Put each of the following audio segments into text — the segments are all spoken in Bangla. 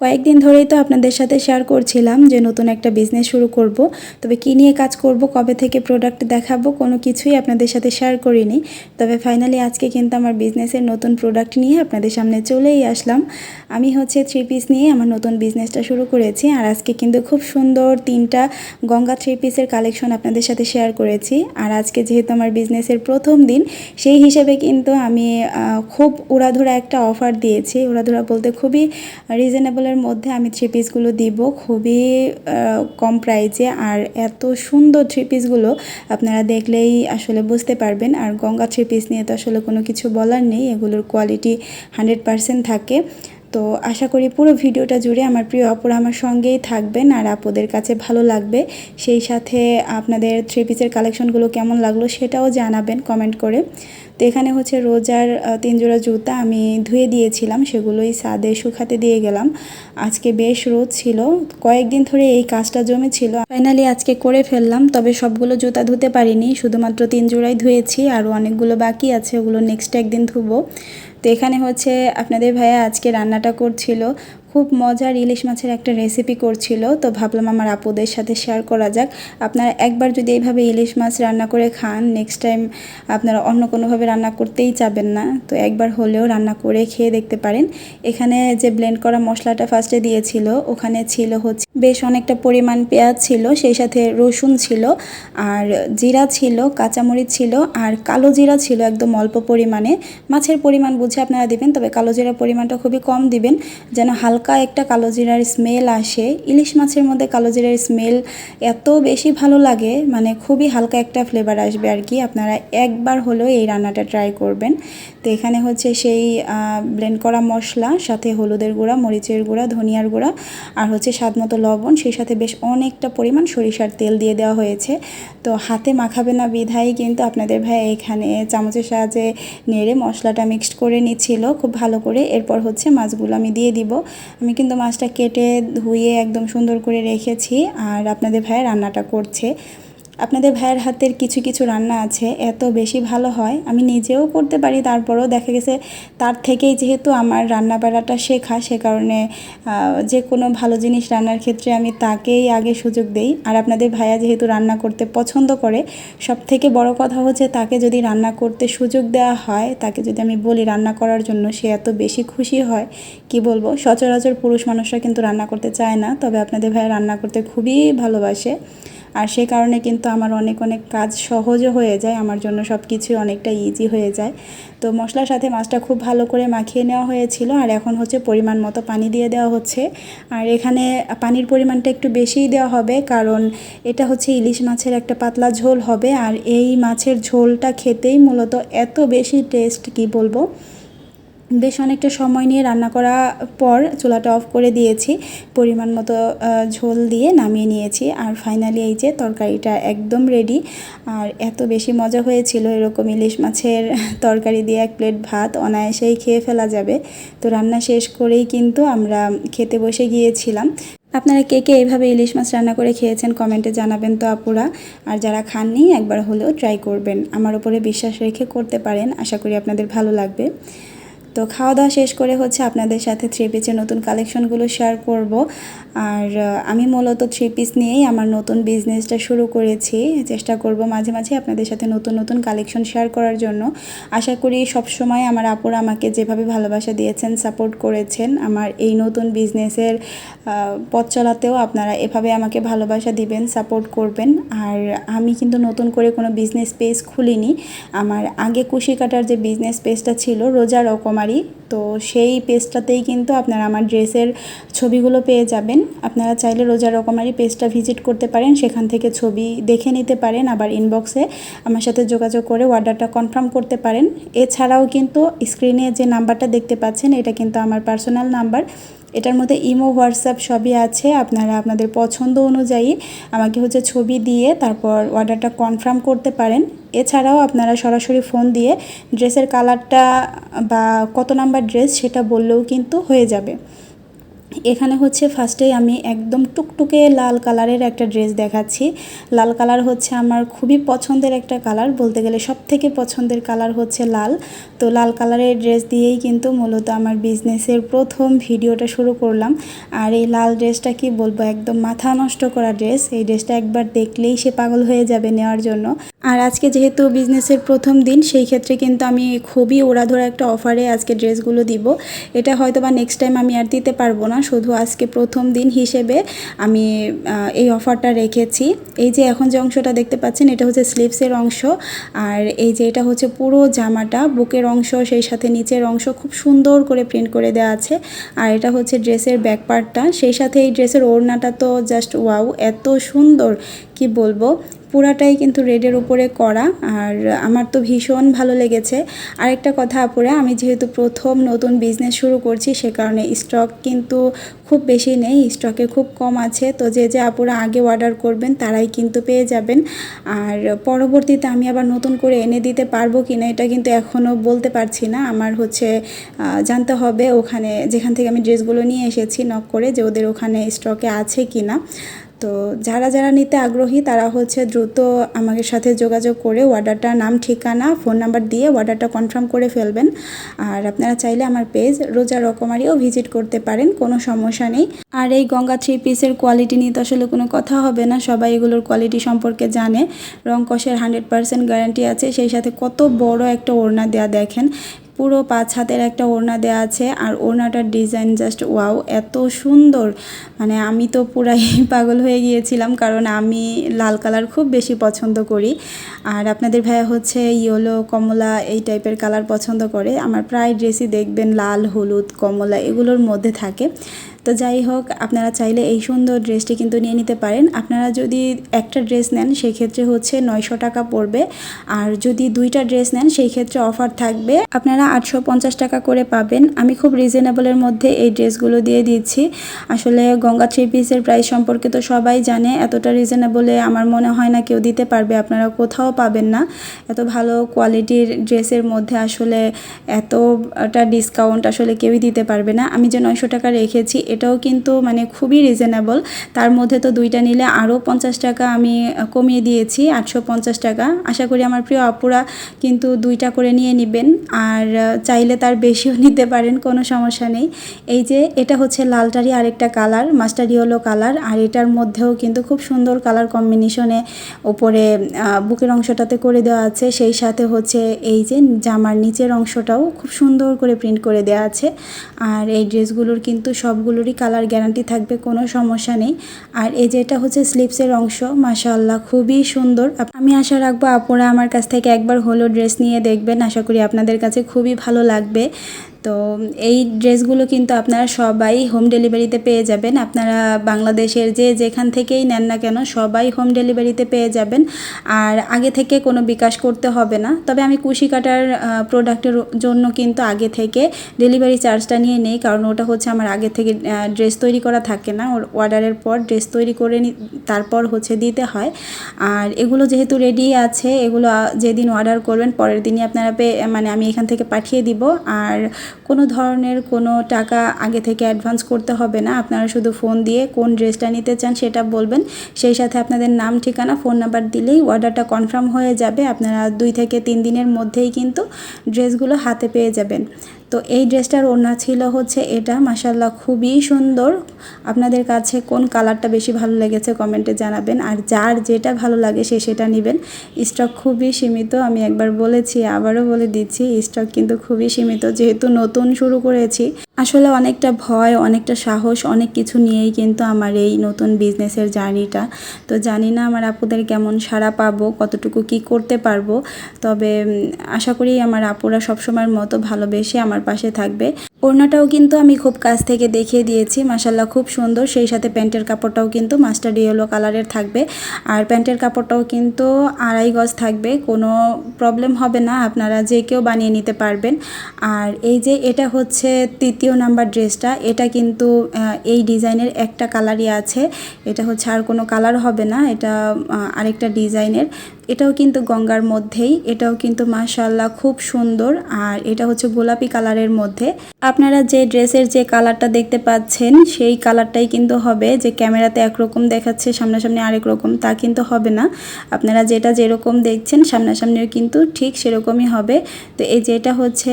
কয়েকদিন ধরেই তো আপনাদের সাথে শেয়ার করছিলাম যে নতুন একটা বিজনেস শুরু করব। তবে কী নিয়ে কাজ করব, কবে থেকে প্রোডাক্ট দেখাবো, কোনো কিছুই আপনাদের সাথে শেয়ার করিনি। তবে ফাইনালি আজকে কিন্তু আমার বিজনেসের নতুন প্রোডাক্ট নিয়ে আপনাদের সামনে চলেই আসলাম। আমি হচ্ছে থ্রি পিস নিয়ে আমার নতুন বিজনেসটা শুরু করেছি আর আজকে কিন্তু খুব সুন্দর তিনটা গঙ্গা থ্রি পিসের কালেকশন আপনাদের সাথে শেয়ার করেছি। আর আজকে যেহেতু আমার বিজনেসের প্রথম দিন, সেই হিসেবে কিন্তু আমি খুব উড়াধুরা একটা অফার দিয়েছি। উড়াধুরা বলতে খুবই রিজনেবলের মধ্যে আমি থ্রি পিসগুলো দিব। খুবই কম প্রাইজে আর এত সুন্দর থ্রি পিসগুলো আপনারা দেখলেই আসলে বুঝতে পারবেন। আর গঙ্গা থ্রি পিস নিয়ে তো আসলে কোনো কিছু বলার নেই। এগুলোর কোয়ালিটি হান্ড্রেড পারসেন্ট থাকে। তো আশা করি পুরো ভিডিওটা জুড়ে আমার প্রিয় অপরা আমার সঙ্গেই থাকবেন। আর আপুদের কাছে ভালো লাগবে। সেই সাথে আপনাদের থ্রি পিসের কালেকশনগুলো কেমন লাগল সেটাও জানাবেন কমেন্ট করে। তো এখানে হচ্ছে রোজার তিন জোড়া জুতা আমি ধুয়ে দিয়েছিলাম, সেগুলোই সাদে শুকাতে দিয়ে গেলাম। আজকে বেশ রোদ ছিল, কয়েকদিন ধরে এই কাজটা জমেছিল। ফাইনালি আজকে করে ফেললাম, তবে সবগুলো জুতা ধুতে পারিনি, শুধুমাত্র তিন জোড়াই ধুয়েছি আরও অনেকগুলো বাকি আছে, ওগুলো নেক্সট একদিন ধুবো। তো এখানে হচ্ছে আপনাদের ভাইয়া আজকে রান্নাটা করছিল খুব মজার ইলিশ মাছের একটা রেসিপি করছিল। তো ভাবলাম আমার আপুদের সাথে শেয়ার করা যাক। আপনারা একবার যদি এইভাবে ইলিশ মাছ রান্না করে খান নেক্সট টাইম আপনারা অন্য কোনোভাবে রান্না করতেই চাবেন না। তো একবার হলেও রান্না করে খেয়ে দেখতে পারেন। এখানে যে ব্লেন্ড করা মশলাটা ফার্স্টে দিয়েছিল, ওখানে ছিল হচ্ছে বেশ অনেকটা পরিমাণ পেঁয়াজ ছিল, সেই সাথে রসুন ছিল, আর জিরা ছিল, কাঁচামরিচ ছিল, আর কালো জিরা ছিল একদম অল্প পরিমাণে। মাছের পরিমাণ বুঝে আপনারা দিবেন, তবে কালো জিরার পরিমাণটা খুবই কম দিবেন, যেন হালকা একটা কালো জিরার স্মেল আসে। ইলিশ মাছের মধ্যে কালো জিরার স্মেল এত বেশি ভালো লাগে মানে খুবই হালকা একটা ফ্লেভার আসবে আর কি। আপনারা একবার হলেও এই রান্নাটা ট্রাই করবেন। তো এখানে হচ্ছে সেই ব্লেন্ড করা মশলা, সাথে হলুদের গুঁড়া, মরিচের গুঁড়া, ধনিয়ার গুঁড়া, আর হচ্ছে স্বাদ মতো লবণ, সেই সাথে বেশ অনেকটা পরিমাণ সরিষার তেল দিয়ে দেওয়া হয়েছে। তো হাতে মাখাবে না বিধাই কিন্তু আপনাদের ভাই এখানে চামচের সাহায্যে নেড়ে মশলাটা মিক্সড করে নিচ্ছিল। খুব ভালো করে এরপর হচ্ছে মাছগুলো আমি দিয়ে দিব। আমি কিন্তু মাছটা কেটে ধুয়ে একদম সুন্দর করে রেখেছি আর আপনাদের ভাইয়ের রান্নাটা করছে। আপনাদের ভাইয়ের হাতের কিছু কিছু রান্না আছে, এত বেশি ভালো হয়, আমি নিজেও করতে পারি, তারপরেও দেখা গেছে তার থেকেই যেহেতু আমার রান্না বাড়াটা শেখা, সে কারণে যে কোনো ভালো জিনিস রান্নার ক্ষেত্রে আমি তাকেই আগে সুযোগ দেই। আর আপনাদের ভাইয়া যেহেতু রান্না করতে পছন্দ করে সব থেকে বড় কথা হচ্ছে তাকে যদি রান্না করতে সুযোগ দেওয়া হয়, তাকে যদি আমি বলি রান্না করার জন্য, সে এত বেশি খুশি হয়, কি বলব? সচরাচর পুরুষ মানুষরা কিন্তু রান্না করতে চায় না, তবে আপনাদের ভাইয়া রান্না করতে খুবই ভালোবাসে। আর সে কারণে কিন্তু আমার অনেক অনেক কাজ সহজও হয়ে যায়। আমার জন্য সব কিছুই অনেকটা ইজি হয়ে যায়। তো মশলার সাথে মাছটা খুব ভালো করে মাখিয়ে নেওয়া হয়েছিল আর এখন হচ্ছে পরিমাণ মতো পানি দিয়ে দেওয়া হচ্ছে। আর এখানে পানির পরিমাণটা একটু বেশিই দেওয়া হবে কারণ এটা হচ্ছে ইলিশ মাছের একটা পাতলা ঝোল হবে। আর এই মাছের ঝোলটা খেতেই মূলত এত বেশি টেস্ট কি বলব? বেশ অনেকটা সময় নিয়ে রান্না করা পর চুলাটা অফ করে দিয়েছি, পরিমাণ মতো ঝোল দিয়ে নামিয়ে নিয়েছি। আর ফাইনালি এই যে তরকারিটা একদম রেডি আর এত বেশি মজা হয়েছিল এরকম ইলিশ মাছের তরকারি দিয়ে এক প্লেট ভাত, অনায়াসেই খেয়ে ফেলা যাবে। তো রান্না শেষ করেই কিন্তু আমরা খেতে বসে গিয়েছিলাম। আপনারা কে কে এইভাবে ইলিশ মাছ রান্না করে খেয়েছেন কমেন্টে জানাবেন তো আপুরা। আর যারা খাননি, একবার হলেও ট্রাই করবেন। আমার উপরে বিশ্বাস রেখে করতে পারেন। আশা করি আপনাদের ভালো লাগবে। তো খাওয়া দাওয়া শেষ করে হচ্ছে আপনাদের সাথে থ্রি পিসের নতুন কালেকশনগুলো শেয়ার করব। আর আমি মূলত থ্রি পিস নিয়েই আমার নতুন বিজনেসটা শুরু করেছি। চেষ্টা করব মাঝে মাঝে আপনাদের সাথে নতুন নতুন কালেকশন শেয়ার করার জন্য। আশা করি সব সময় আমার আপুরা আমাকে যেভাবে ভালোবাসা দিয়েছেন সাপোর্ট করেছেন, আমার এই নতুন বিজনেসের পথ চলাতেও আপনারা এভাবে আমাকে ভালোবাসা দিবেন সাপোর্ট করবেন। আর আমি কিন্তু নতুন করে কোনো বিজনেস পেজ খুলিনি। আমার আগে কুশি কাটার যে বিজনেস পেজটা ছিল, রোজা রকমারি তো সেই পেজটাতেই কিন্তু আপনারা আমার ড্রেসের ছবিগুলো পেয়ে যাবেন। আপনারা চাইলে রোজা রকমারি পেজটা ভিজিট করতে পারেন, সেখান থেকে ছবি দেখে নিতে পারেন, আবার ইনবক্সে আমার সাথে যোগাযোগ করে অর্ডারটা কনফার্ম করতে পারেন। এছাড়াও কিন্তু স্ক্রিনে যে নাম্বারটা দেখতে পাচ্ছেন, এটা কিন্তু আমার পার্সোনাল নাম্বার এটার মধ্যে ইমো, হোয়াটসঅ্যাপ সবই আছে। আপনারা আপনাদের পছন্দ অনুযায়ী আমাকে হচ্ছে ছবি দিয়ে তারপর অর্ডারটা কনফার্ম করতে পারেন। এছাড়াও আপনারা সরাসরি ফোন দিয়ে ড্রেসের কালারটা বা কত নাম্বার ড্রেস সেটা বললেও কিন্তু হয়ে যাবে। এখানে হচ্ছে ফার্স্টেই আমি একদম টুকটুকে লাল কালারের একটা ড্রেস দেখাচ্ছি। লাল কালার হচ্ছে আমার খুবই পছন্দের একটা কালার বলতে গেলে সব থেকে পছন্দের কালার হচ্ছে লাল। তো লাল কালারের ড্রেস দিয়েই কিন্তু মূলত আমার বিজনেসের প্রথম ভিডিওটা শুরু করলাম। আর এই লাল ড্রেসটা কি বলব, একদম মাথা নষ্ট করা ড্রেস এই ড্রেসটা একবার দেখলেই সে পাগল হয়ে যাবে নেওয়ার জন্য। আর আজকে যেহেতু বিজনেসের প্রথম দিন, সেই ক্ষেত্রে কিন্তু আমি খুবই ওড়াধরা একটা অফারে আজকে ড্রেসগুলো দিব। এটা হয়তো বা নেক্সট টাইম আমি আর দিতে পারব না, শুধু আজকে প্রথম দিন হিসেবে আমি এই অফারটা রেখেছি। এই যে এখন যে অংশটা দেখতে পাচ্ছেন, এটা হচ্ছে স্লিভসের অংশ। আর এই যে এটা হচ্ছে পুরো জামাটা, বুকের অংশ, সেই সাথে নিচের অংশ খুব সুন্দর করে প্রিন্ট করে দেওয়া আছে। আর এটা হচ্ছে ড্রেসের ব্যাক পার্টটা সেই সাথে এই ড্রেসের ওড়নাটা তো জাস্ট ওয়াও এত সুন্দর, কি বলব? পুরাটাই কিন্তু রেডের উপরে করা, আর আমার তো ভীষণ ভালো লেগেছে। আরেকটা কথা আপুরা, আমি যেহেতু প্রথম নতুন বিজনেস শুরু করছি, সে কারণে স্টক কিন্তু খুব বেশি নেই স্টকে খুব কম আছে। তো যে যে আপুরা আগে অর্ডার করবেন, তারাই কিন্তু পেয়ে যাবেন। আর পরবর্তীতে আমি আবার নতুন করে এনে দিতে পারব কি না এটা কিন্তু এখনও বলতে পারছি না। আমার হচ্ছে জানতে হবে ওখানে, যেখান থেকে আমি ড্রেসগুলো নিয়ে এসেছি নক করে যে ওদের ওখানে স্টকে আছে কি না তো যারা যারা নিতে আগ্রহী, তারা হচ্ছে দ্রুত আমাদের সাথে যোগাযোগ করে অর্ডারটার নাম, ঠিকানা ফোন নাম্বার দিয়ে অর্ডারটা কনফার্ম করে ফেলবেন। আর আপনারা চাইলে আমার পেজ রোজা রকমারিও ভিজিট করতে পারেন, কোনো সমস্যা নেই। আর এই গঙ্গা থ্রি পিসের কোয়ালিটি নিয়ে তো আসলে কোনো কথা হবে না, সবাই এগুলোর কোয়ালিটি সম্পর্কে জানে। রং কষের হান্ড্রেড পার্সেন্ট গ্যারান্টি আছে, সেই সাথে কত বড় একটা ওড়না দেওয়া দেখেন। পুরো পাঁচ হাতের একটা ওড়না দেওয়া আছে আর ওড়নাটার ডিজাইন জাস্ট ওয়াও, এত সুন্দর। মানে আমি তো পুরাই পাগল হয়ে গিয়েছিলাম কারণ আমি লাল কালার খুব বেশি পছন্দ করি। আর আপনাদের ভাইয়া হচ্ছে ইয়েলো, কমলা এই টাইপের কালার পছন্দ করে। আমার প্রায় ড্রেসই দেখবেন লাল, হলুদ, কমলা এগুলোর মধ্যে থাকে। তো যাই হোক, আপনারা চাইলে এই সুন্দর ড্রেসটি কিন্তু নিয়ে নিতে পারেন। আপনারা যদি একটা ড্রেস নেন, সেক্ষেত্রে হচ্ছে নয়শো টাকা পড়বে। আর যদি দুইটা ড্রেস নেন সেই ক্ষেত্রে অফার থাকবে। আপনারা আটশো পঞ্চাশ টাকা করে পাবেন। আমি খুব রিজনেবলের মধ্যে এই ড্রেসগুলো দিয়ে দিচ্ছি। আসলে গঙ্গা থ্রি পিসের প্রাইস সম্পর্কে তো সবাই জানে। এতটা রিজনেবলে আমার মনে হয় না কেউ দিতে পারবে। আপনারা কোথাও পাবেন না। এত ভালো কোয়ালিটির ড্রেসের মধ্যে আসলে এতটা ডিসকাউন্ট আসলে কেউই দিতে পারবে না। আমি যে নয়শো টাকা রেখেছি এটাও কিন্তু মানে খুবই রিজনেবল তার মধ্যে তো দুইটা নিলে আরও পঞ্চাশ টাকা আমি কমিয়ে দিয়েছি, আটশো পঞ্চাশ টাকা। আশা করি আমার প্রিয় আপুরা কিন্তু দুইটা করে নিয়ে নেবেন। আর চাইলে তার বেশিও নিতে পারেন, কোনো সমস্যা নেই। এই যে, এটা হচ্ছে লালটারই আরেকটা কালার, মাস্টারি হলো কালার। আর এটার মধ্যেও কিন্তু খুব সুন্দর কালার কম্বিনেশনে ওপরে বুকের অংশটাতে করে দেওয়া আছে। সেই সাথে হচ্ছে এই যে, জামার নিচের অংশটাও খুব সুন্দর করে প্রিন্ট করে দেওয়া আছে। আর এই ড্রেসগুলোর কিন্তু সবগুলোরই কালার গ্যারান্টি থাকবে, কোনো সমস্যা নেই। আর এই যেটা হচ্ছে স্লিপসের অংশ মাশাল্লাহ খুবই সুন্দর। আমি আশা রাখব আপনারা আমার কাছ থেকে একবার হলো ড্রেস নিয়ে দেখবেন। আশা করি আপনাদের কাছে খুবই ভালো লাগবে। তো এই ড্রেসগুলো কিন্তু আপনারা সবাই হোম ডেলিভারিতে পেয়ে যাবেন। আপনারা বাংলাদেশের যে যেখান থেকেই নেন না কেন সবাই হোম ডেলিভারিতে পেয়ে যাবেন। আর আগে থেকে কোনো বিকাশ করতে হবে না। তবে আমি কুশি কাটার প্রোডাক্টের জন্য কিন্তু আগে থেকে ডেলিভারি চার্জটা নিয়ে নেই। কারণ ওটা হচ্ছে আমার আগে থেকে ড্রেস তৈরি করা থাকে না। ওর অর্ডারের পর ড্রেস তৈরি করে তারপর হচ্ছে দিতে হয়। আর এগুলো যেহেতু রেডি আছে, এগুলো যেদিন অর্ডার করবেন, পরের দিনই আপনারা পেয়ে মানে আমি এখান থেকে পাঠিয়ে দিব। আর কোনো ধরনের কোনো টাকা আগে থেকে অ্যাডভান্স করতে হবে না। আপনারা শুধু ফোন দিয়ে কোন ড্রেসটা নিতে চান সেটা বলবেন। সেই সাথে আপনাদের নাম, ঠিকানা ফোন নাম্বার দিলেই অর্ডারটা কনফার্ম হয়ে যাবে। আপনারা দুই থেকে তিন দিনের মধ্যেই কিন্তু ড্রেসগুলো হাতে পেয়ে যাবেন। তো এই ড্রেসটার ওড়না ছিল হচ্ছে এটা। মাসাল্লাহ খুবই সুন্দর। আপনাদের কাছে কোন কালারটা বেশি ভালো লেগেছে কমেন্টে জানাবেন। আর যার যেটা ভালো লাগে সে সেটা নেবেন। স্টক খুবই সীমিত, আমি একবার বলেছি, আবারও বলে দিচ্ছি, স্টক কিন্তু খুবই সীমিত। যেহেতু নতুন শুরু করেছি আসলে অনেকটা ভয়, অনেকটা সাহস, অনেক কিছু নিয়েই কিন্তু আমার এই নতুন বিজনেসের জার্নিটা তো জানি না আমার আপুদের কেমন সাড়া পাবো, কতটুকু কি করতে পারব, তবে আশা করি আমার আপুরা সবসময়ের মতো ভালোবেসে আমার পাশে থাকবে। ওড়নাটাও কিন্তু আমি খুব কাছ থেকে দেখিয়ে দিয়েছি মাসাল্লাহ খুব সুন্দর। সেই সাথে প্যান্টের কাপড়টাও কিন্তু মাস্টার ইয়েলো কালারের থাকবে। আর প্যান্টের কাপড়টাও কিন্তু আড়াই গজ থাকবে, কোনো প্রবলেম হবে না, আপনারা যে কেউ বানিয়ে নিতে পারবেন। আর এই যে এটা হচ্ছে তৃতীয় নাম্বার ড্রেসটা, এটা কিন্তু এই ডিজাইনের একটা কালারই আছে। এটা হচ্ছে আর কোনো কালার হবে না, এটা আরেকটা ডিজাইনের। এটাও কিন্তু গঙ্গার মধ্যেই, এটাও কিন্তু মাশাল্লাহ খুব সুন্দর। আর এটা হচ্ছে গোলাপি কালারের মধ্যে। আপনারা যে ড্রেসের যে কালারটা দেখতে পাচ্ছেন, সেই কালারটাই কিন্তু হবে। যে ক্যামেরাতে একরকম দেখাচ্ছে, সামনাসামনি আরেক রকম, তা কিন্তু হবে না। আপনারা যেটা যেরকম দেখছেন, সামনাসামনিও কিন্তু ঠিক সেরকমই হবে। তো এই যেটা হচ্ছে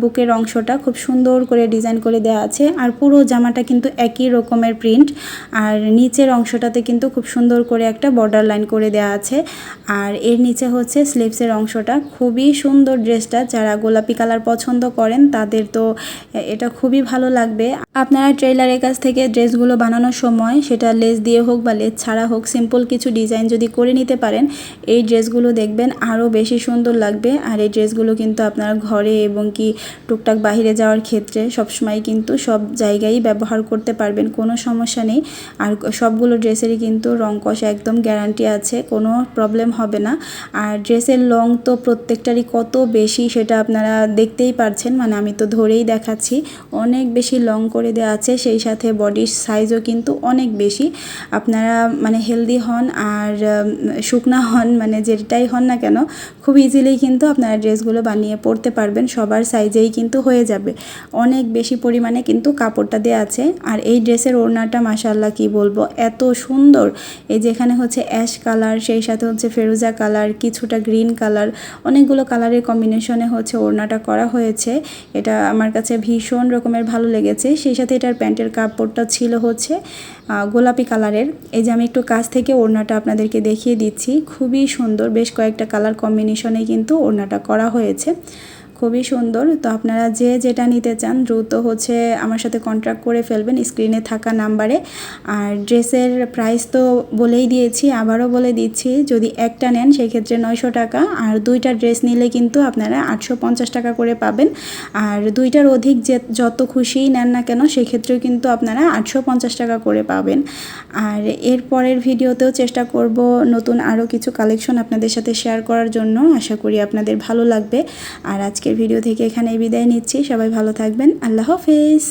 বুকের অংশটা খুব সুন্দর করে ডিজাইন করে দেওয়া আছে। আর পুরো জামাটা কিন্তু একই রকমের প্রিন্ট। আর নিচের অংশটাতে কিন্তু খুব সুন্দর করে একটা বর্ডার লাইন করে দেওয়া আছে। আর এর নিচে হচ্ছে স্লিভসের অংশটা। খুবই সুন্দর ড্রেসটা। যারা গোলাপি কালার পছন্দ করেন, তাদের তো এটা খুবই ভালো লাগবে। আপনারা ট্রেলারের কাছ থেকে ড্রেসগুলো বানানোর সময়, সেটা লেস দিয়ে হোক বা লেস ছাড়া হোক, সিম্পল কিছু ডিজাইন যদি করে নিতে পারেন, এই ড্রেসগুলো দেখবেন আরও বেশি সুন্দর লাগবে। আর এই ড্রেসগুলো কিন্তু আপনারা ঘরে এবং কি টুকটাক বাইরে যাওয়ার ক্ষেত্রে সবসময় কিন্তু সব জায়গায় ব্যবহার করতে পারবেন, কোনো সমস্যা নেই। আর সবগুলো ড্রেসেরই কিন্তু রং কষা একদম গ্যারান্টি আছে। কোনো প্রবলেম হবে না। আর ড্রেসের লং তো প্রত্যেকটারই কত বেশি সেটা আপনারা দেখতেই পারছেন। মানে আমি তো ধরেই দেখাচ্ছি, অনেক বেশি লং করে দেওয়া আছে, সেই সাথে বডির সাইজও কিন্তু অনেক বেশি। আপনারা মানে হেলদি হন আর শুকনা হন মানে যেটাই হন না কেন, খুব ইজিলি কিন্তু আপনারা ড্রেসগুলো বানিয়ে পরতে পারবেন, সবার সাইজেই কিন্তু হয়ে যাবে। অনেক বেশি পরিমাণে কিন্তু কাপড়টা দেওয়া আছে। আর এই ড্রেসের ওড়নাটা মাসাল্লাহ কি বলব, এত সুন্দর। এই যেখানে হচ্ছে অ্যাশ কালার সেই সাথে হচ্ছে ফেরুজা কালার, কিছুটা গ্রিন কালার, অনেকগুলো কালারের কম্বিনেশনে হচ্ছে ওড়নাটা করা হয়েছে। এটা আমার কাছে ভীষণ রকমের ভালো লেগেছে। সেই সাথে এটার প্যান্টের কাপড়টা ছিল হচ্ছে গোলাপি কালারের। এই যে আমি একটু কাছ থেকে ওড়নাটা আপনাদেরকে দেখিয়ে দিচ্ছি, খুবই সুন্দর, বেশ কয়েকটা কালার কম্বিনেশনে কিন্তু ওড়নাটা করা হয়েছে। খুবই সুন্দর। তো আপনারা যে যেটা নিতে চান দ্রুত হচ্ছে আমার সাথে কন্ট্যাক্ট করে ফেলবেন স্ক্রিনে থাকা নাম্বারে আর ড্রেসের প্রাইস তো বলেই দিয়েছি, আবারও বলে দিচ্ছি, যদি একটা নেন সেক্ষেত্রে নয়শো টাকা। আর দুইটা ড্রেস নিলে কিন্তু আপনারা আটশো পঞ্চাশ টাকা করে পাবেন। আর দুইটার অধিক যে যত খুশিই নেন না কেন সেক্ষেত্রেও কিন্তু আপনারা আটশো পঞ্চাশ টাকা করে পাবেন। আর এর পরের ভিডিওতেও চেষ্টা করব নতুন আরও কিছু কালেকশন আপনাদের সাথে শেয়ার করার জন্য। আশা করি আপনাদের ভালো লাগবে। আর আজকের ভিডিও থেকে এখানেই বিদায় নিচ্ছি। সবাই ভালো থাকবেন। আল্লাহ হাফেজ।